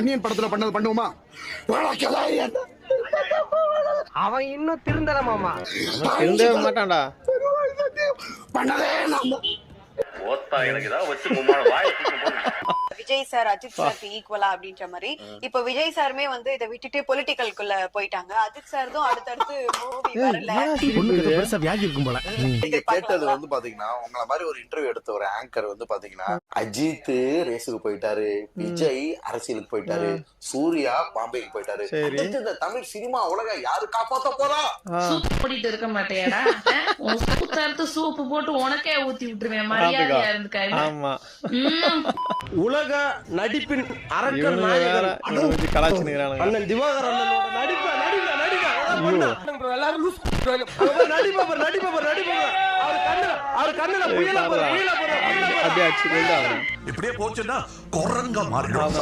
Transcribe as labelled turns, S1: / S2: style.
S1: அந்நியன் படத்துல பண்ணது பண்ணுவோமா?
S2: அவன் இன்னும் திருந்தல மாமா.
S3: திருந்தவே மாட்டான்டா.
S1: பண்ணதே நம்ம.
S4: ஓத்தா எனக்கு ஏதாவது வச்சு மும்மான வாய்
S5: விஜய் சார் அஜித் சாருக்கு ஈக்குவலா அப்படின்ற மாதிரி. இப்ப விஜய் சாருமே வந்து இதை விட்டுட்டு பொலிட்டிக்கல்குள்ள போயிட்டாங்க. அஜித் சார் தான் அடுத்தடுத்து மூவி வரல.
S6: நீங்க கேட்டது வந்து பாத்தீங்கன்னா உங்கள மாதிரி ஒரு இன்டர்வியூ எடுத்த ஒரு ஆங்கர் வந்து பாத்தீங்கன்னா அஜித் ரேஸுக்கு போயிட்டாரு விஜய் அரசியலுக்கு போயிட்டாரு சூர்யா பாம்பேக்கு போயிட்டாரு. இந்த தமிழ் சினிமா உலக யாரு காப்பாத்த போறா?
S7: சூப் போட்டிட்டு இருக்க மாட்டேடா சூப்பு போட்டு உனக்கே ஊத்தி விட்டுருவேன்.
S3: ஆமா.
S2: உலக நடிப்பின் அரக்கன் நாயகன் அண்ணன் திவாகர் அண்ணனோட நடிப்ப. எல்லாரும். அவர் கண்ணுல அவர் கண்ணுல புயலா போற புயலா போற
S3: அப்படியே
S8: போச்சுன்னா குரங்க மாறிடும்.